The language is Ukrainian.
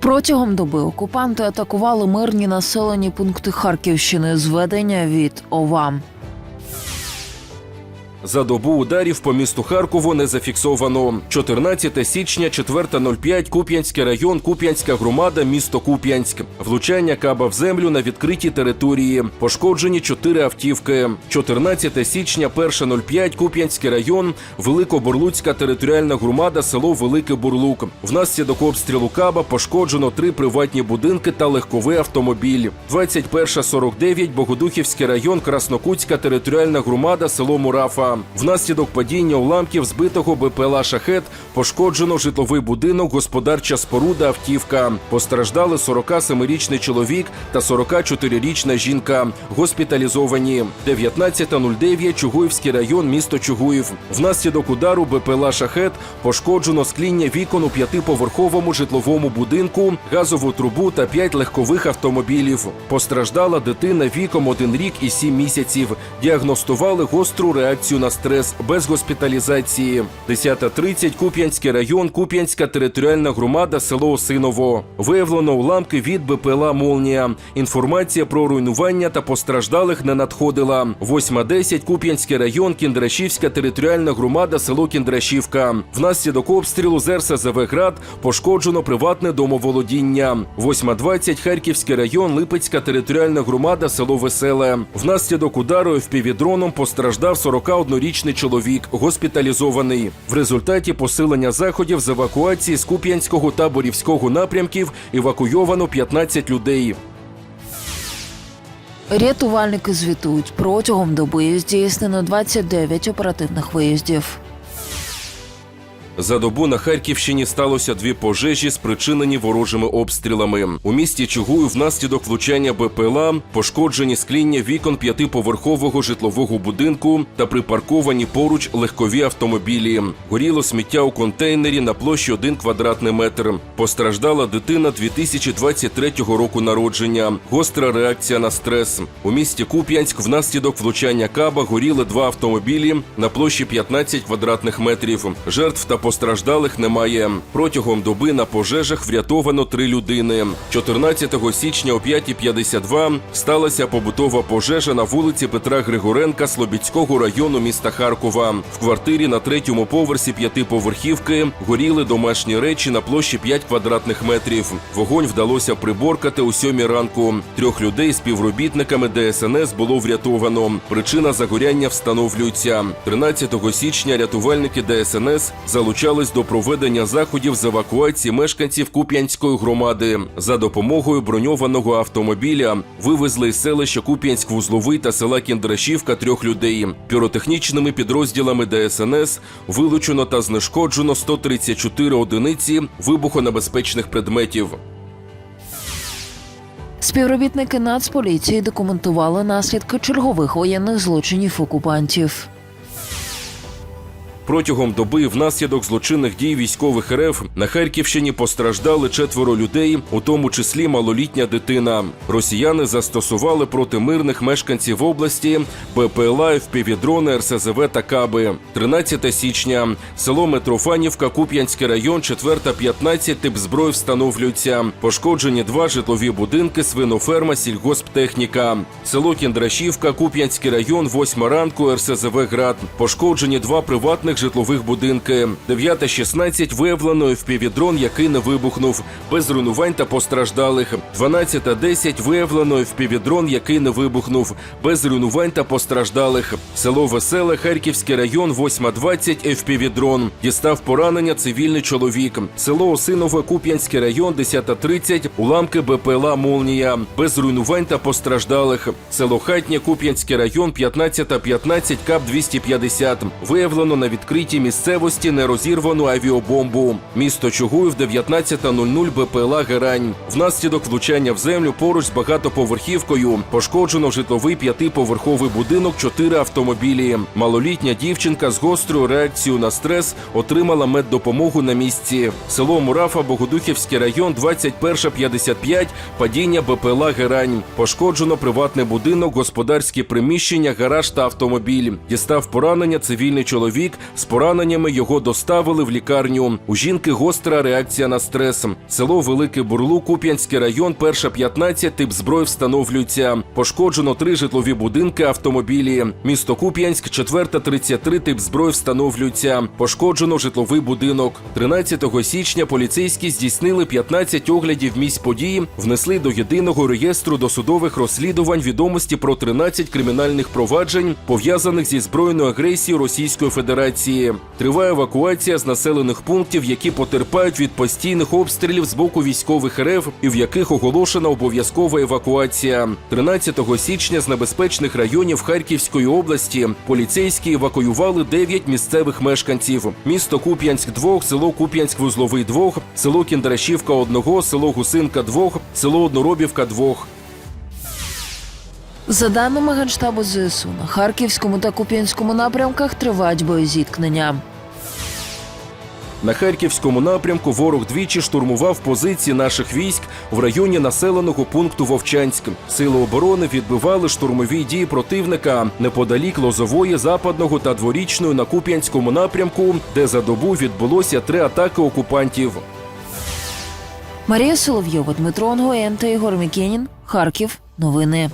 Протягом доби окупанти атакували мирні населені пункти Харківщини. Зведення від ОВА. За добу ударів по місту Харкову не зафіксовано. 14 січня, 4.05, Куп'янський район, Куп'янська громада, місто Куп'янськ. Влучання каба в землю на відкритій території. Пошкоджені 4 автівки. 14 січня, 1.05, Куп'янський район, Великобурлуцька територіальна громада, село Великий Бурлук. Внаслідок обстрілу каба пошкоджено три приватні будинки та легковий автомобіль. 21.49, Богодухівський район, Краснокутська територіальна громада, село Мурафа. Внаслідок падіння уламків збитого БПЛА «Шахет» пошкоджено житловий будинок, господарча споруда, автівка. Постраждали 47-річний чоловік та 44-річна жінка. Госпіталізовані. 19.09, Чугуївський район, місто Чугуїв. Внаслідок удару БПЛА «Шахет» пошкоджено скління вікон у п'ятиповерховому житловому будинку, газову трубу та п'ять легкових автомобілів. Постраждала дитина віком 1 рік і 7 місяців. Діагностували гостру реакцію на стрес без госпіталізації. 10.30 Куп'янський район, Куп'янська територіальна громада, село Осиново. Виявлено уламки від БПЛА Молнія. Інформація про руйнування та постраждалих не надходила. 8.10 Куп'янський район, Кіндрашівська територіальна громада, село Кіндрашівка. Внаслідок обстрілу з РСЗВ «Град» пошкоджено приватне домоволодіння. 8.20 Харківський район, Липецька територіальна громада, село Веселе. Внаслідок удару FPV-дроном постраждав 41-річний чоловік, госпіталізований. В результаті посилення заходів з евакуації з Куп'янського та Борівського напрямків евакуйовано 15 людей. Рятувальники звітують протягом доби здійснено 29 оперативних виїздів. За добу на Харківщині сталося дві пожежі, спричинені ворожими обстрілами. У місті Чугуїв внаслідок влучання БПЛА пошкоджені скління вікон п'ятиповерхового житлового будинку та припарковані поруч легкові автомобілі. Горіло сміття у контейнері на площі 1 квадратний метр. Постраждала дитина 2023 року народження. Гостра реакція на стрес. У місті Куп'янськ внаслідок влучання каба горіли два автомобілі на площі 15 квадратних метрів. Жертв та постраждалих немає. Протягом доби на пожежах врятовано три людини. 14 січня о 5.52 сталася побутова пожежа на вулиці Петра Григоренка Слобідського району міста Харкова. В квартирі на третьому поверсі п'ятиповерхівки горіли домашні речі на площі 5 квадратних метрів. Вогонь вдалося приборкати у сьомій ранку. Трьох людей співробітниками ДСНС було врятовано. Причина загоряння встановлюється. 13 січня рятувальники ДСНС залучались до проведення заходів з евакуації мешканців Куп'янської громади. За допомогою броньованого автомобіля вивезли із селища Куп'янськ-Вузловий та села Кіндрашівка трьох людей. Піротехнічними підрозділами ДСНС вилучено та знешкоджено 134 одиниці вибухонебезпечних предметів. Співробітники Нацполіції документували наслідки чергових воєнних злочинів окупантів. Протягом доби внаслідок злочинних дій військових РФ на Харківщині постраждали четверо людей, у тому числі малолітня дитина. Росіяни застосували проти мирних мешканців області БПЛА, ФПВ-дрони, РСЗВ та Каби. 13 січня. Село Митрофанівка, Куп'янський район, 4-15, тип зброї встановлюється. Пошкоджені два житлові будинки, свиноферма, сільгосптехніка. Село Кіндрашівка, Куп'янський район, 8 ранку, РСЗВ Град. Пошкоджені два приватних житлових будинки. 9.16 виявлено FPV-дрон, який не вибухнув, без руйнувань та постраждалих. 12.10 виявлено FPV-дрон, який не вибухнув, без руйнувань та постраждалих. Село Веселе, Харківський район, 8.20 FPV-дрон. Дістав поранення цивільний чоловік. Село Осинове, Куп'янський район, 10.30 уламки БПЛА Молнія, без руйнувань та постраждалих. Село Хатнє, Куп'янський район, 15.15 КАП 250. Виявлено на відкритій місцевості нерозірвану авіабомбу. Місто Чугуїв 19.00 БПЛА Герань. Внаслідок влучання в землю поруч з багатоповерхівкою пошкоджено житловий п'ятиповерховий будинок, чотири автомобілі. Малолітня дівчинка з гострою реакцією на стрес отримала меддопомогу на місці. Село Мурафа, Богодухівський район, 21.55, падіння БПЛА Герань. Пошкоджено приватний будинок, господарські приміщення, гараж та автомобіль. Дістав поранення цивільний чоловік З пораненнями його доставили в лікарню. У жінки гостра реакція на стрес. Село Велике Бурлу, Куп'янський район, перша 15, тип зброї встановлюється. Пошкоджено три житлові будинки, автомобілі. Місто Куп'янськ, четверта 33, тип зброї встановлюється. Пошкоджено житловий будинок. 13 січня поліцейські здійснили 15 оглядів місць події, внесли до єдиного реєстру досудових розслідувань відомості про 13 кримінальних проваджень, пов'язаних зі збройною агресією Російської Федерації. Триває евакуація з населених пунктів, які потерпають від постійних обстрілів з боку військових РФ і в яких оголошена обов'язкова евакуація. 13 січня з небезпечних районів Харківської області поліцейські евакуювали 9 місцевих мешканців: місто Куп'янськ 2, село Куп'янськ Вузловий 2, село Кіндрашівка 1, село Гусинка 2, село Одноробівка 2. За даними Генштабу ЗСУ, на Харківському та Куп'янському напрямках тривають боєзіткнення. На харківському напрямку ворог двічі штурмував позиції наших військ в районі населеного пункту Вовчанськ. Сили оборони відбивали штурмові дії противника неподалік Лозової, Западного та Дворічної на Куп'янському напрямку, де за добу відбулося три атаки окупантів. Марія Соловйова, Дмитро Онгоєн та Ігор Мікенін. Харків. Новини.